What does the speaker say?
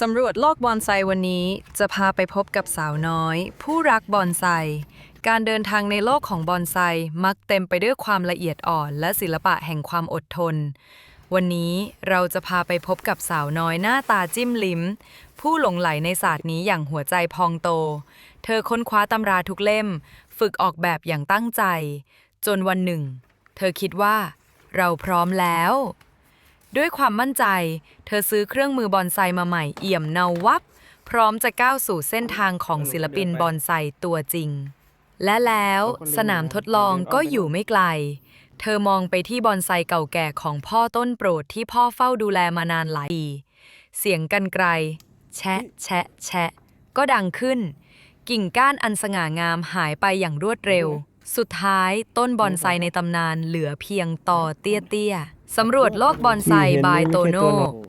สำรวจโลกบอนไซวันนี้จะพาไปพบกับสาวน้อย ผู้รักบอนไซ การเดินทางในโลกของบอนไซมักเต็มไปด้วยความละเอียดอ่อน และศิลปะแห่งความอดทน วันนี้เราจะพาไปพบกับสาวน้อยหน้าตาจิ้มลิ้ม ผู้หลงไหลในศาสตร์นี้อย่างหัวใจพองโต เธอค้นคว้าตำราทุกเล่ม ฝึกออกแบบอย่างตั้งใจ จนวันหนึ่ง เธอคิดว่า เราพร้อมแล้ว ด้วยความมั่นใจ เธอซื้อเครื่องมือบอนไซมาใหม่เอี่ยมเนาวับ พร้อมจะก้าวสู่เส้นทางของศิลปินบอนไซตัวจริง และแล้วสนามทดลองก็อยู่ไม่ไกล เธอมองไปที่บอนไซเก่าแก่ของพ่อต้นโปรดที่พ่อเฝ้าดูแลมานานหลายปี เสียงกันไกล แชะแชะแชะ ก็ดังขึ้น กิ่งก้านอันสง่างามหายไปอย่างรวดเร็ว สุดท้ายต้นบอนไซในตำนานเหลือเพียงต่อเตี้ยๆ สำรวจโลกบอนไซบายโตโน่